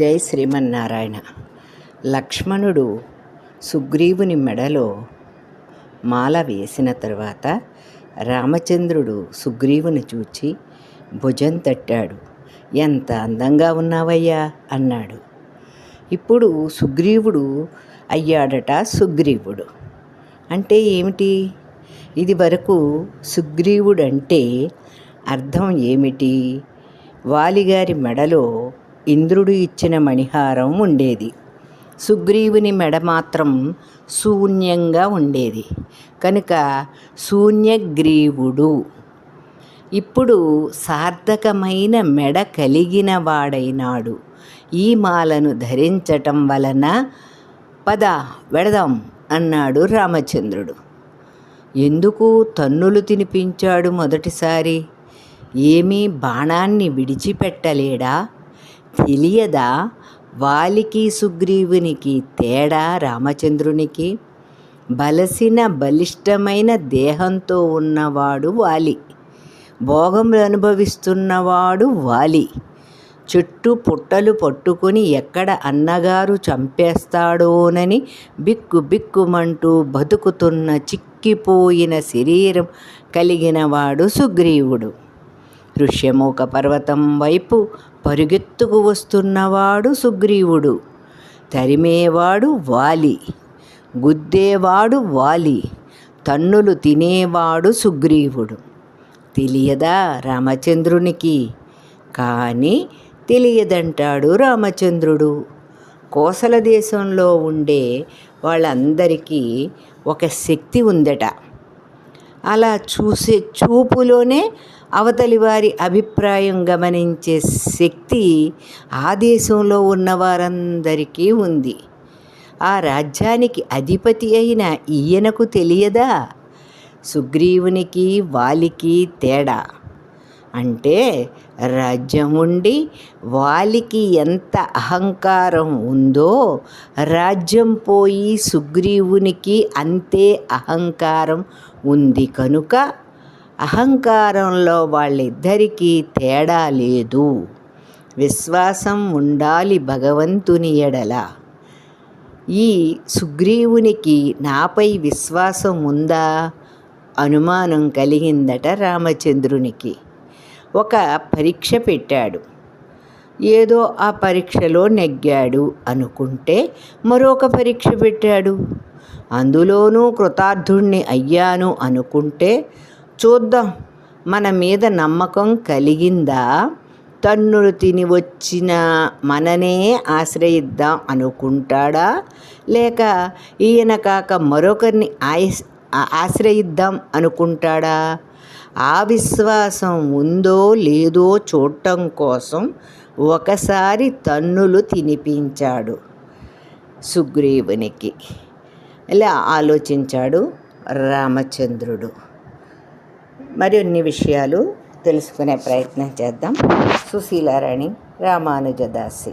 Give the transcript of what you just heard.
జై శ్రీమన్నారాయణ. లక్ష్మణుడు సుగ్రీవుని మెడలో మాల వేసిన తర్వాత రామచంద్రుడు సుగ్రీవుని చూచి భుజం తట్టాడు. ఎంత అందంగా ఉన్నావయ్యా అన్నాడు. ఇప్పుడు సుగ్రీవుడు అయ్యాడట సుగ్రీవుడు. అంటే ఏమిటి? ఇది వరకు సుగ్రీవుడంటే అర్థం ఏమిటి వాలిగారి మెడలో ఇంద్రుడు ఇచ్చిన మణిహారం ఉండేది. సుగ్రీవుని మెడ మాత్రం శూన్యంగా ఉండేది. కనుక శూన్యగ్రీవుడు. ఇప్పుడు సార్థకమైన మెడ కలిగిన వాడైనాడు ఈ మాలను ధరించటం వలన పద వెడదాం అన్నాడు రామచంద్రుడు. ఎందుకు తన్నులు తినిపించాడు మొదటిసారి? ఏమీ బాణాన్ని విడిచిపెట్టలేడా? తెలియదా వాలికి సుగ్రీవునికి తేడా రామచంద్రునికి? బలసిన బలిష్టమైన దేహంతో ఉన్నవాడు వాలి. భోగములు అనుభవిస్తున్నవాడు వాలి. చుట్టూ పుట్టలు పట్టుకొని ఎక్కడ అన్నగారు చంపేస్తాడోనని బిక్కు బిక్కుమంటూ బతుకుతున్న చిక్కిపోయిన శరీరం కలిగినవాడు సుగ్రీవుడు. ఋష్యమూక పర్వతం వైపు పరుగెత్తుకు వస్తున్నవాడు సుగ్రీవుడు. తరిమేవాడు వాలి. గుద్దేవాడు వాలి. తన్నులు తినేవాడు సుగ్రీవుడు. తెలియదా రామచంద్రునికి? కానీ తెలియదంటాడు రామచంద్రుడు. కోసల దేశంలో ఉండే వాళ్ళందరికీ ఒక శక్తి ఉందట. అలా చూసే చూపులోనే అవతలి వారి అభిప్రాయం గమనించే శక్తి ఆ దేశంలో ఉన్న వారందరికీ ఉంది. ఆ రాజ్యానికి అధిపతి అయిన ఈయనకు తెలియదా? సుగ్రీవునికి వాలికి తేడా? అంటే రాజ్యం ఉండి వాలికి ఎంత అహంకారం ఉందో రాజ్యం పోయి సుగ్రీవునికి అంతే అహంకారం ఉంది కనుక అహంకారంలో వాళ్ళిద్దరికీ తేడా లేదు. విశ్వాసం ఉండాలి భగవంతుని ఎడల. ఈ సుగ్రీవునికి నాపై విశ్వాసం ఉందా? అనుమానం కలిగిందట రామచంద్రునికి. ఒక పరీక్ష పెట్టాడు. ఏదో ఆ పరీక్షలో నెగ్గాడు అనుకుంటే మరొక పరీక్ష పెట్టాడు. అందులోనూ కృతార్థుణ్ణి అయ్యాను అనుకుంటే చూద్దాం మన మీద నమ్మకం కలిగిందా? తన్నులు తిని వచ్చిన మననే ఆశ్రయిద్దాం అనుకుంటాడా? లేక ఈయన కాక మరొకరిని ఆయ ఆశ్రయిద్దాం అనుకుంటాడా? ఆ విశ్వాసం ఉందో లేదో చూడటం కోసం ఒకసారి తన్నులు తినిపించాడు సుగ్రీవునికి. ఇలా ఆలోచించాడు రామచంద్రుడు. మరిన్ని విషయాలు తెలుసుకునే ప్రయత్నం చేద్దాం. సుశీలారాణి రామానుజదాసి.